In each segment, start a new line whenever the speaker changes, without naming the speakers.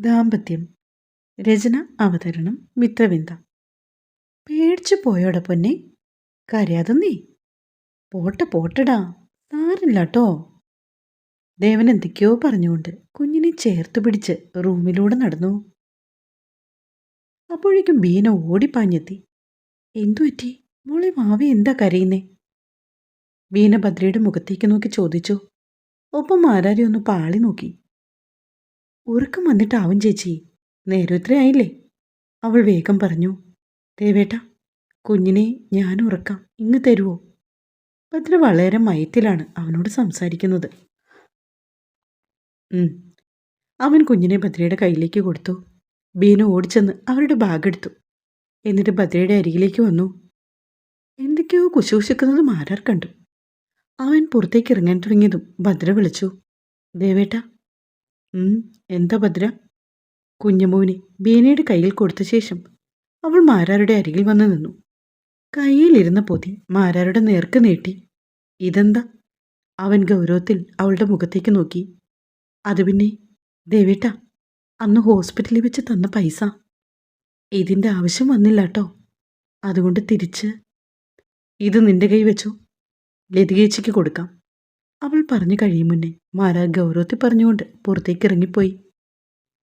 ദാമ്പത്യം രചന അവതരണം മിത്രവിന്ദ പേടിച്ചു പോയോടെ പൊന്നെ. കരയാതെ നീ. പോട്ടെ പോട്ടടാ. സാരില്ലാട്ടോ ദേവൻ എന്തൊക്കെയോ പറഞ്ഞുകൊണ്ട് കുഞ്ഞിനെ ചേർത്ത് പിടിച്ച് റൂമിലൂടെ നടന്നു. അപ്പോഴേക്കും ബീന ഓടിപ്പാഞ്ഞെത്തി. എന്തു പറ്റി? മോളെ മാവി എന്താ കരയുന്നേ? ബീന ഭദ്രയുടെ മുഖത്തേക്ക് നോക്കി ചോദിച്ചു. ഒപ്പം ആരാരി ഒന്ന് പാളി നോക്കി. ഉറക്കം വന്നിട്ടാവും ചേച്ചി. ഇത്രയായില്ലേ അവൾ വേഗം പറഞ്ഞു. ദേവേട്ട കുഞ്ഞിനെ ഞാൻ ഉറക്കാം. ഇങ്ങ് തരുവോ? ഭദ്ര വളരെ മയത്തിലാണ് അവനോട് സംസാരിക്കുന്നത്. അവൻ കുഞ്ഞിനെ ഭദ്രയുടെ കയ്യിലേക്ക് കൊടുത്തു. ബീന ഓടിച്ചെന്ന് അവരുടെ ബാഗ് എടുത്തു. എന്നിട്ട് ഭദ്രയുടെ അരികിലേക്ക് വന്നു. എന്തൊക്കെയോ കുശൂഷിക്കുന്നത് മാരാർ കണ്ടു. അവൻ പുറത്തേക്ക് ഇറങ്ങാൻ തുടങ്ങിയതും ഭദ്ര വിളിച്ചു. ദേവേട്ട എന്താ ഭദ്ര? കുഞ്ഞമോനെ ബീനയുടെ കയ്യിൽ കൊടുത്ത ശേഷം അവൾ മാരാരുടെ അരികിൽ വന്നു നിന്നു. കയ്യിലിരുന്ന പൊതി മാരാരുടെ നേർക്ക് നീട്ടി. ഇതെന്താ? അവൻ ഗൗരവത്തിൽ അവളുടെ മുഖത്തേക്ക് നോക്കി. അത് പിന്നെ ദേവേട്ട അന്ന് ഹോസ്പിറ്റലിൽ വെച്ച് തന്ന പൈസ. ഇതിന്റെ ആവശ്യം വന്നില്ല കേട്ടോ അതുകൊണ്ട് തിരിച്ച് ഇത് നിന്റെ കൈ വെച്ചോ. ലതികേച്ചിക്ക് കൊടുക്കാം. അവൾ പറഞ്ഞു കഴിയും മുന്നേ. മാരാ ഗൗരവത്തിൽ പറഞ്ഞുകൊണ്ട് പുറത്തേക്ക് ഇറങ്ങിപ്പോയി.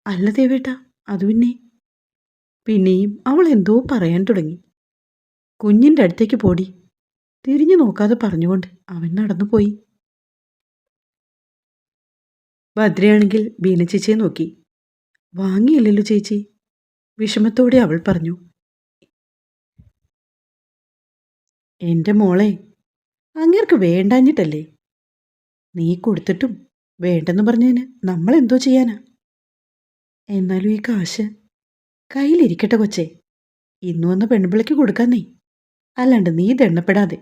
അല്ല ദേവേട്ട അത് പിന്നെ? പിന്നെയും അവൾ എന്തോ പറയാൻ തുടങ്ങി. കുഞ്ഞിന്റെ അടുത്തേക്ക് പോടി. തിരിഞ്ഞു നോക്കാതെ പറഞ്ഞുകൊണ്ട് അവൻ നടന്നുപോയി. ഭദ്രയാണെങ്കിൽ ബീന ചേച്ചിയെ നോക്കി. വാങ്ങിയില്ലല്ലോ ചേച്ചി. വിഷമത്തോടെ അവൾ പറഞ്ഞു. എന്റെ മോളെ അങ്ങേർക്ക് വേണ്ടാഞ്ഞിട്ടല്ലേ? നീ കൊടുത്തിട്ടും വേണ്ടെന്ന് പറഞ്ഞതിന് നമ്മൾ എന്തോ ചെയ്യാനാ? എന്നാലും ഈ കാശ് കയ്യിലിരിക്കട്ടെ കൊച്ചേ. ഇന്നു വന്ന പെൺപിള്ളയ്ക്ക് കൊടുക്കാൻ നീ. അല്ലാണ്ട് നീ ദണ്ണപ്പെടാതെ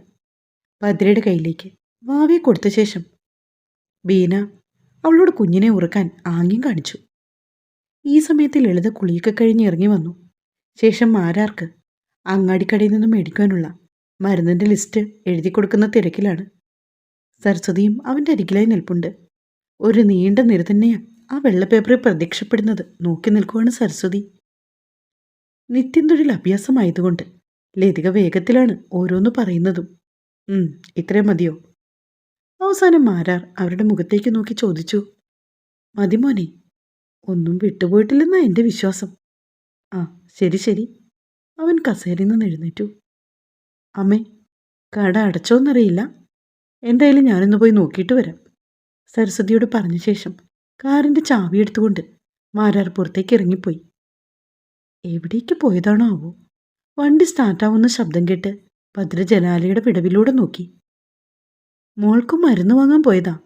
ഭദ്രയുടെ കയ്യിലേക്ക് വാവയെ കൊടുത്ത ശേഷം ബീന അവളോട് കുഞ്ഞിനെ ഉറക്കാൻ ആംഗ്യം കാണിച്ചു. ഈ സമയത്ത് ലളിത കുളിയൊക്കെ കഴിഞ്ഞ് ഇറങ്ങി വന്നു. ശേഷം മാരാർക്ക് അങ്ങാടിക്കടയിൽ നിന്നും മേടിക്കാനുള്ള മരുന്നിന്റെ ലിസ്റ്റ് എഴുതി കൊടുക്കുന്ന തിരക്കിലാണ്. സരസ്വതിയും അവന്റെ അരികിലായി നിൽപ്പുണ്ട്. ഒരു നീണ്ട നിര തന്നെയാണ് ആ വെള്ളപ്പേപ്പറിൽ പ്രത്യക്ഷപ്പെടുന്നത്. നോക്കി നിൽക്കുവാണ് സരസ്വതി. നിത്യം തൊഴിൽ അഭ്യാസമായതുകൊണ്ട് ലതിക വേഗത്തിലാണ് ഓരോന്ന് പറയുന്നതും. ഇത്രയും മതിയോ? അവസാനം മാരാർ അവരുടെ മുഖത്തേക്ക് നോക്കി ചോദിച്ചു. മതി മോനെ ഒന്നും വിട്ടുപോയിട്ടില്ലെന്നാ എന്റെ വിശ്വാസം. ആ ശരി ശരി. അവൻ കസേരയിൽ നിന്ന് എഴുന്നേറ്റു. അമ്മേ കട അടച്ചോന്നറിയില്ല. എന്തായാലും ഞാനൊന്ന് പോയി നോക്കിയിട്ട് വരാം. സരസ്വതിയോട് പറഞ്ഞ ശേഷം കാറിന്റെ ചാവി എടുത്തുകൊണ്ട് മാരാർ പുറത്തേക്ക് ഇറങ്ങിപ്പോയി. എവിടേക്ക് പോയതാണോ ആവോ? വണ്ടി സ്റ്റാർട്ടാവുന്ന ശബ്ദം കേട്ട് ഭദ്ര വിടവിലൂടെ നോക്കി. മോൾക്ക് മരുന്ന് വാങ്ങാൻ പോയതാ.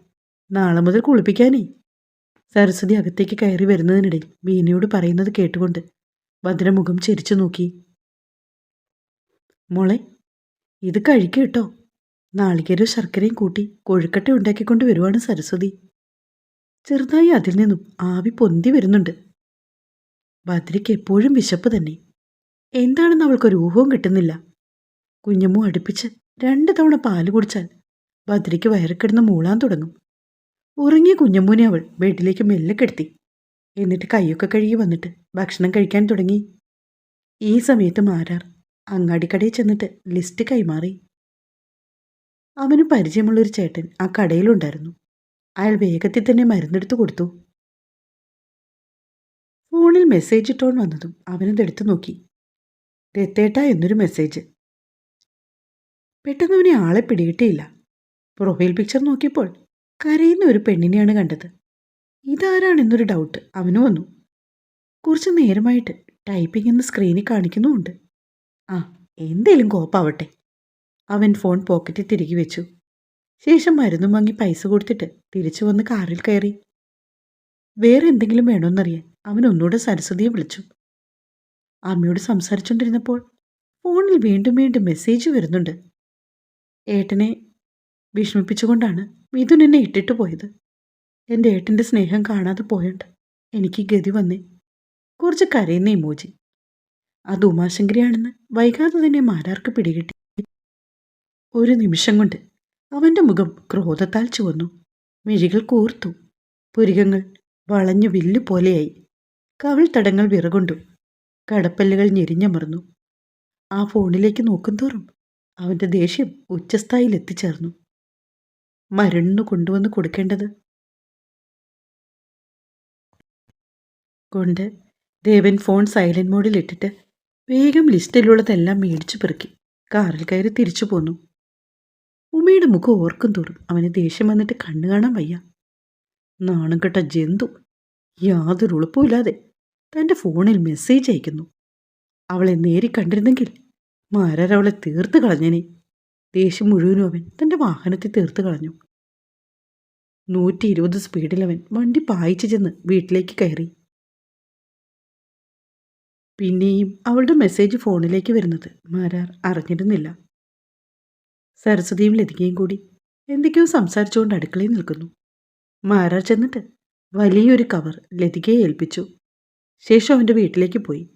നാളെ മുതൽ കുളിപ്പിക്കാനേ. സരസ്വതി അകത്തേക്ക് കയറി വരുന്നതിനിടയിൽ ബീനയോട് പറയുന്നത് കേട്ടുകൊണ്ട് ഭദ്ര മുഖം ചിരിച്ചു നോക്കി. മോളെ ഇത് കഴിക്കട്ടോ കേട്ടോ. നാളികേരവും ശർക്കരയും കൂട്ടി കൊഴുക്കട്ട ഉണ്ടാക്കിക്കൊണ്ട് വരുവാണ് സരസ്വതി. ചെറുതായി അതിൽ നിന്നും ആവി പൊന്തി വരുന്നുണ്ട്. ഭദ്രയ്ക്ക് എപ്പോഴും വിശപ്പ് തന്നെ. എന്താണെന്ന് അവൾക്കൊരു ഊഹവും കിട്ടുന്നില്ല. കുഞ്ഞമ്മു അടുപ്പിച്ച് രണ്ട് തവണ പാൽ കുടിച്ചാൽ ഭദ്രയ്ക്ക് വയറക്കിടന്ന് മൂളാൻ തുടങ്ങും. ഉറങ്ങിയ കുഞ്ഞമ്മൂനെ അവൾ ബെഡിലേക്ക് മെല്ലെ കെടുത്തി. എന്നിട്ട് കൈയൊക്കെ കഴുകി വന്നിട്ട് ഭക്ഷണം കഴിക്കാൻ തുടങ്ങി. ഈ സമയത്ത് മാരാർ അങ്ങാടിക്കടയിൽ ചെന്നിട്ട് ലിസ്റ്റ് കൈമാറി. അവന് പരിചയമുള്ളൊരു ചേട്ടൻ ആ കടയിലുണ്ടായിരുന്നു. അയാൾ വേഗത്തിൽ തന്നെ മരുന്നെടുത്ത് കൊടുത്തു. ഫോണിൽ മെസ്സേജ് ടോൺ വന്നതും അവനതെടുത്തു നോക്കി. ദത്തേട്ട എന്നൊരു മെസ്സേജ്. പെട്ടെന്ന് അവനെ ആളെ പിടികിട്ടിയില്ല. പ്രൊഫൈൽ പിക്ചർ നോക്കിയപ്പോൾ കരയുന്ന ഒരു പെണ്ണിനെയാണ് കണ്ടത്. ഇതാരാണെന്നൊരു ഡൗട്ട് അവന് വന്നു. കുറച്ച് നേരമായിട്ട് ടൈപ്പിംഗ് എന്ന് സ്ക്രീനിൽ കാണിക്കുന്നുമുണ്ട്. ആ എന്തേലും കോപ്പാവട്ടെ. അവൻ ഫോൺ പോക്കറ്റിൽ തിരികെ വെച്ചു. ശേഷം മരുന്നും വാങ്ങി പൈസ കൊടുത്തിട്ട് തിരിച്ചു വന്ന് കാറിൽ കയറി. വേറെ എന്തെങ്കിലും വേണമെന്നറിയാൻ അവൻ ഒന്നുകൂടെ സരസ്വതിയെ വിളിച്ചു. അമ്മയോട് സംസാരിച്ചുകൊണ്ടിരുന്നപ്പോൾ ഫോണിൽ വീണ്ടും വീണ്ടും മെസ്സേജ് വരുന്നുണ്ട്. ഏട്ടനെ വിഷമിപ്പിച്ചുകൊണ്ടാണ് മിഥുൻ എന്നെ ഇട്ടിട്ട് പോയത്. എന്റെ ഏട്ടന്റെ സ്നേഹം കാണാതെ പോയോണ്ട് എനിക്ക് ഗതി വന്നേ. കുറച്ച് കരയുന്ന ഇമോജി അത് ഉമാശങ്കരിയാണെന്ന് വൈകാതെ തന്നെ മാരാർക്ക് പിടികിട്ടി. ഒരു നിമിഷം കൊണ്ട് അവന്റെ മുഖം ക്രോധത്താൽ ചുവന്നു. മിഴികൾ കൂർത്തു. പുരികങ്ങൾ വളഞ്ഞു വില്ലു പോലെയായി. കവിൾ തടങ്ങൾ വിറകൊണ്ടു. കടപ്പല്ലുകൾ ഞെരിഞ്ഞമർന്നു. ആ ഫോണിലേക്ക് നോക്കുന്തോറും അവന്റെ ദേഷ്യം ഉച്ചസ്ഥായിൽ എത്തിച്ചേർന്നു. മരണ്ണു കൊണ്ടുവന്ന് കൊടുക്കേണ്ടത്? കൊണ്ട് ദേവൻ ഫോൺ സൈലന്റ് മോഡിൽ ഇട്ടിട്ട് വേഗം ലിസ്റ്റിലുള്ളതെല്ലാം മേടിച്ചു പെറുക്കി കാറിൽ കയറി തിരിച്ചു പോന്നു. ഉമയുടെ മുഖം ഓർക്കും തോറും അവന് ദേഷ്യം വന്നിട്ട് കണ്ണു കാണാൻ വയ്യ. നാണം കെട്ട ജന്തു യാതൊരു ഉളുപ്പുമില്ലാതെ തന്റെ ഫോണിൽ മെസ്സേജ് അയക്കുന്നു. അവളെ നേരി കണ്ടിരുന്നെങ്കിൽ മാരാർ അവളെ തീർത്ത് കളഞ്ഞനെ. ദേഷ്യം മുഴുവനും അവൻ തന്റെ വാഹനത്തിൽ തീർത്ത് കളഞ്ഞു. നൂറ്റി ഇരുപത് സ്പീഡിൽ അവൻ വണ്ടി പായിച്ചു ചെന്ന് വീട്ടിലേക്ക് കയറി. പിന്നെയും അവളുടെ മെസ്സേജ് ഫോണിലേക്ക് വരുന്നത് മാരാർ അറിഞ്ഞിരുന്നില്ല. സരസ്വതിയും ലതികയും കൂടി എന്തൊക്കെയോ സംസാരിച്ചുകൊണ്ട് അടുക്കളയിൽ നിൽക്കുന്നു. മാരാർ ചെന്നിട്ട് വലിയൊരു കവർ ലതികയെ ഏൽപ്പിച്ചു. ശേഷം അവന്റെ വീട്ടിലേക്ക് പോയി.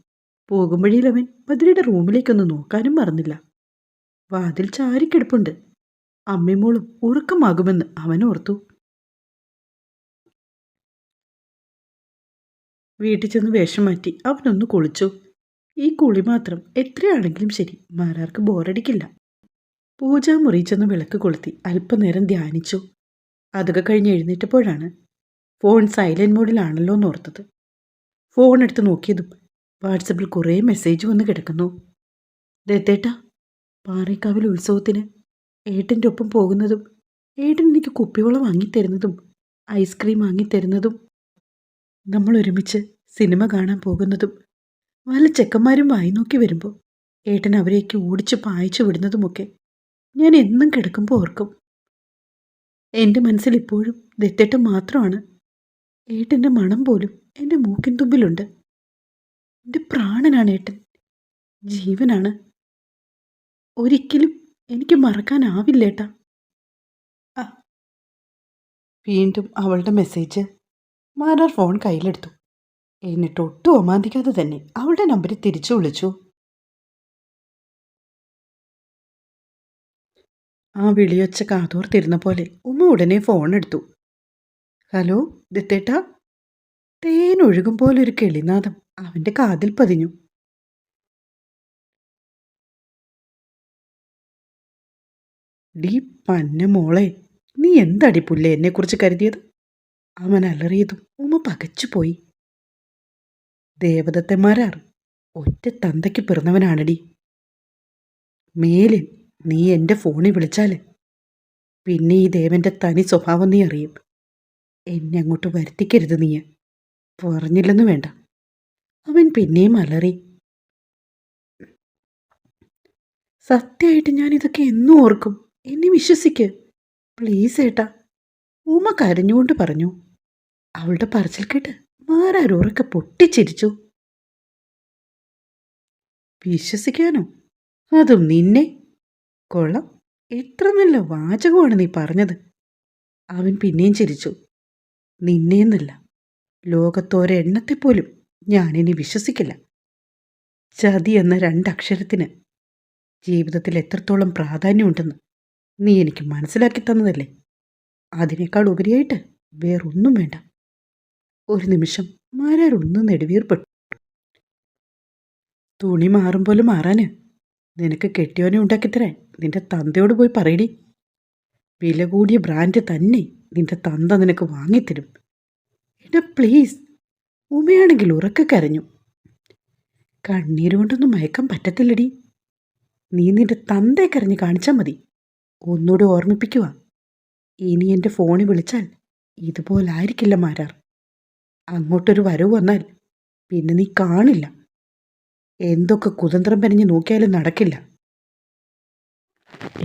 പോകും വഴിയിൽ അവൻ ബദ്രിയുടെ റൂമിലേക്കൊന്ന് നോക്കാനും മറന്നില്ല. വാതിൽ ചാരിക്കിടപ്പുണ്ട് അമ്മിമോളും ഉറക്കമാകുമെന്ന് അവൻ ഓർത്തു. വീട്ടിൽ ചെന്ന് വേഷം മാറ്റി അവനൊന്ന് കുളിച്ചു. ഈ കുളി മാത്രം എത്രയാണെങ്കിലും ശരി മാരാർക്ക് ബോറടിക്കില്ല. പൂജാമുറി ചെന്ന് വിളക്ക് കൊളുത്തി അല്പനേരം ധ്യാനിച്ചു. അതൊക്കെ കഴിഞ്ഞ് എഴുന്നേറ്റപ്പോഴാണ് ഫോൺ സൈലന്റ് മോഡിലാണല്ലോ എന്ന് ഓർത്തത്. ഫോൺ എടുത്ത് നോക്കിയതും വാട്സപ്പിൽ കുറേ മെസ്സേജ് വന്ന് കിടക്കുന്നു. ദത്തേട്ട പാറേക്കാവിൽ ഉത്സവത്തിന് ഏട്ടന്റെ ഒപ്പം പോകുന്നതും ഏട്ടൻ എനിക്ക് കുപ്പിവെള്ളം വാങ്ങിത്തരുന്നതും ഐസ്ക്രീം വാങ്ങിത്തരുന്നതും നമ്മൾ ഒരുമിച്ച് സിനിമ കാണാൻ പോകുന്നതും വല്ല ചെക്കന്മാരും വായി നോക്കി വരുമ്പോൾ ഏട്ടൻ അവരെയൊക്കെ ഓടിച്ച് പായിച്ചു വിടുന്നതുമൊക്കെ ഞാൻ എന്നും കിടക്കുമ്പോൾ ഓർക്കും. എന്റെ മനസ്സിൽ ഇപ്പോഴും ദത്തേട്ടൻ മാത്രമാണ്. ഏട്ടന്റെ മണം പോലും എന്റെ മൂക്കിൻ തുമ്പിലുണ്ട്. എന്റെ പ്രാണനാണ് ഏട്ടൻ. ജീവനാണ്. ഒരിക്കലും എനിക്ക് മറക്കാനാവില്ല ഏട്ടാ. വീണ്ടും അവളുടെ മെസ്സേജ് മാരാർ ഫോൺ കയ്യിലെടുത്തു. എന്നിട്ട് ഒട്ടും ഒമാന്തിക്കാതെ തന്നെ അവളുടെ നമ്പറിൽ തിരിച്ചു വിളിച്ചു. ആ വിളിയൊച്ച കാതോർത്തിരുന്ന പോലെ ഉമ്മ ഉടനെ ഫോൺ എടുത്തു. ഹലോ ദത്തേട്ടാ? തേനൊഴുകും പോലെ ഒരു കെളിനാഥം. അവന്റെ കാതിൽ പതിഞ്ഞു. ഡീ പന്ന മോളെ നീ എന്തടി പുല്ലേ എന്നെക്കുറിച്ച് കരുതിയത്? അവൻ അലറിയതും ഉമ്മ പകച്ചുപോയി ദേവദത്തന്മാരാർ ഒറ്റ തന്തയ്ക്ക് പിറന്നവനാണടി. മേലിൽ നീ എന്റെ ഫോണിൽ വിളിച്ചാൽ പിന്നെ ഈ ദേവന്റെ തനി സ്വഭാവം നീ അറിയും. എന്നെ അങ്ങോട്ട് വരുത്തിക്കരുത് നീ പറഞ്ഞില്ലെന്ന് വേണ്ട. അവൻ പിന്നെയും അലറി. സത്യമായിട്ട് ഞാൻ ഇതൊക്കെ എന്നും ഓർക്കും. എന്നെ വിശ്വസിക്ക്. പ്ലീസ് ഏട്ടാ. ഉമ്മ കരഞ്ഞുകൊണ്ട് പറഞ്ഞു. അവളുടെ പറച്ചിൽ കേട്ട് മാരാരുറക്കെ പൊട്ടിച്ചിരിച്ചു. വിശ്വസിക്കാനോ? അതും നിന്നെ? കൊള്ളാം. എത്ര നല്ല വാചകമാണ് നീ പറഞ്ഞത്. അവൻ പിന്നെയും ചിരിച്ചു. നിന്നെയെന്നല്ല ലോകത്തോരെണ്ണത്തെപ്പോലും ഞാനിനി വിശ്വസിക്കില്ല. ചതി എന്ന രണ്ടക്ഷരത്തിന് ജീവിതത്തിൽ എത്രത്തോളം പ്രാധാന്യമുണ്ടെന്ന് നീ എനിക്ക് മനസ്സിലാക്കി തന്നതല്ലേ? അതിനേക്കാൾ ഉപരിയായിട്ട് വേറൊന്നും വേണ്ട. ഒരു നിമിഷം മാരാരൊന്ന് നെടുവീർപ്പെട്ടു തുണി മാറും പോലെ മാറാന് നിനക്ക് കെട്ടിയോനെ ഉണ്ടാക്കിത്തരാൻ നിന്റെ തന്തയോട് പോയി പറയടി. വില കൂടിയ ബ്രാൻഡ് തന്നെ നിന്റെ തന്ത നിനക്ക് വാങ്ങിത്തരും. എടാ പ്ലീസ് ഉമയാണെങ്കിൽ ഉറക്കെ കരഞ്ഞു. കണ്ണീരുകൊണ്ടൊന്നും മയക്കാൻ പറ്റത്തില്ലടി. നീ നിന്റെ തന്തയെ കരഞ്ഞ് കാണിച്ചാൽ മതി. ഒന്നുകൂടെ ഓർമ്മിപ്പിക്കുക ഇനി എന്റെ ഫോണിൽ വിളിച്ചാൽ ഇതുപോലായിരിക്കില്ല മാരാർ. അങ്ങോട്ടൊരു വരവ് വന്നാൽ പിന്നെ നീ കാണില്ല. എന്തൊക്കെ കുതന്ത്രം പെരഞ്ഞ് നോക്കിയാലും നടക്കില്ല.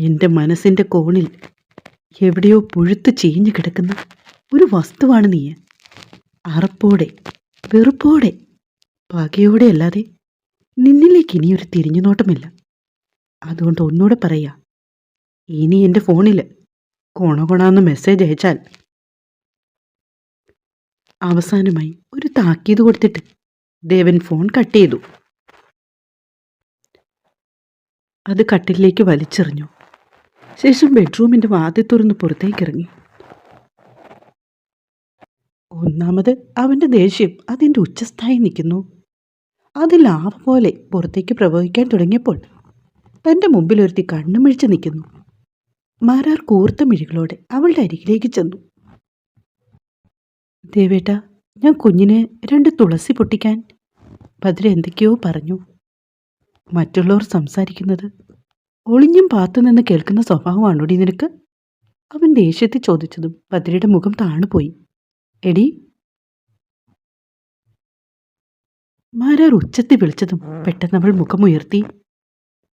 എന്റെ മനസ്സിന്റെ കോണിൽ എവിടെയോ പുഴുത്ത് ചീഞ്ഞു കിടക്കുന്ന ഒരു വസ്തുവാണ് നീ. അറപ്പോടെ വെറുപ്പോടെ പകയോടെ അല്ലാതെ നിന്നിലേക്ക് ഇനിയൊരു തിരിഞ്ഞു നോട്ടമില്ല. അതുകൊണ്ട് ഒന്നുകൂടെ പറയാ ഇനി എന്റെ ഫോണിൽ കൊണകൊണാന്ന് മെസ്സേജ് അയച്ചാൽ. അവസാനമായി ഒരു താക്കീത് കൊടുത്തിട്ട് ദേവൻ ഫോൺ കട്ട് ചെയ്തു. അത് കട്ടിലേക്ക് വലിച്ചെറിഞ്ഞു. ശേഷം ബെഡ്റൂമിന്റെ വാതിൽ തുറന്ന് പുറത്തേക്കിറങ്ങി ഒന്നാമത് അവന്റെ ദേഷ്യം അതിന്റെ ഉച്ചസ്ഥായി നിൽക്കുന്നു. അത് ലാവ പോലെ പുറത്തേക്ക് പ്രവഹിക്കാൻ തുടങ്ങിയപ്പോൾ തന്റെ മുമ്പിൽ ഒരുത്തി കണ്ണും മിഴിച്ച് നിൽക്കുന്നു. മാരാർ കൂർത്ത മിഴികളോടെ അവളുടെ അരികിലേക്ക് ചെന്നു. ദേവേട്ട ഞാൻ കുഞ്ഞിന് രണ്ട് തുളസി പൊട്ടിക്കാൻ. ഭദ്ര എന്തൊക്കെയോ പറഞ്ഞു. മറ്റുള്ളവർ സംസാരിക്കുന്നത് ഒളിഞ്ഞും പാത്തു നിന്ന് കേൾക്കുന്ന സ്വഭാവമാണോടി നിനക്ക്? അവൻ ദേഷ്യത്തിൽ ചോദിച്ചതും ഭദ്രയുടെ മുഖം താണുപോയി. എടി. മാരാർ ഉച്ചത്തിൽ വിളിച്ചതും പെട്ടെന്ന് അവൾ മുഖമുയർത്തി.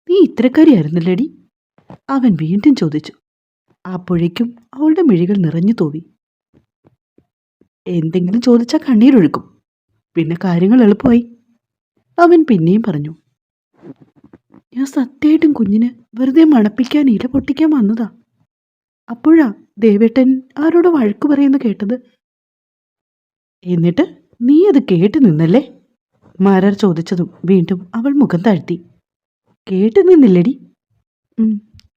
നീ ഇത്രക്കാരിയായിരുന്നില്ലടി അവൻ വീണ്ടും ചോദിച്ചു. അപ്പോഴേക്കും അവളുടെ മിഴികൾ നിറഞ്ഞു തോവി എന്തെങ്കിലും ചോദിച്ചാൽ കണ്ണീരൊഴുക്കും. പിന്നെ കാര്യങ്ങൾ എളുപ്പമായി. അവൻ പിന്നെയും പറഞ്ഞു. ഞാൻ സത്യമായിട്ടും കുഞ്ഞിന് വെറുതെ മണപ്പിക്കാൻ ഇല പൊട്ടിക്കാൻ വന്നതാ. അപ്പോഴാ ദേവേട്ടൻ ആരോട് വഴക്ക് പറയുന്നു കേട്ടത്. എന്നിട്ട് നീ അത് കേട്ട് നിന്നല്ലേ? മാരാർ ചോദിച്ചതും വീണ്ടും അവൾ മുഖം താഴ്ത്തി. കേട്ട് നിന്നില്ലടി.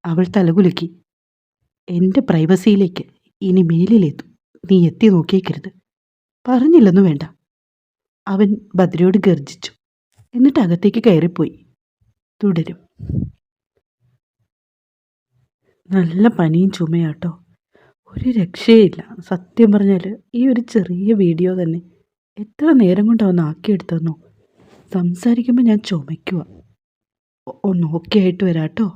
അവൾ തലകുലുക്കി. എന്റെ പ്രൈവസിയിലേക്ക് ഇനി മേലിലെത്തും നീ എത്തി നോക്കിയേക്കരുത്. പറഞ്ഞില്ലെന്നു വേണ്ട. അവൻ ഭദ്രയോട് ഗർജിച്ചു എന്നിട്ട് അകത്തേക്ക് കയറിപ്പോയി. തുടരും. നല്ല പനിയും ചുമയാട്ടോ ഒരു രക്ഷയില്ല സത്യം പറഞ്ഞാൽ ഈ ഒരു ചെറിയ വീഡിയോ തന്നെ എത്ര നേരം കൊണ്ടാണ് ആക്കിയെടുത്തെന്നോ? സംസാരിക്കുമ്പോൾ ഞാൻ ചുമയ്ക്കുക ഒന്ന് ഓക്കെ ആയിട്ട് വരാട്ടോ.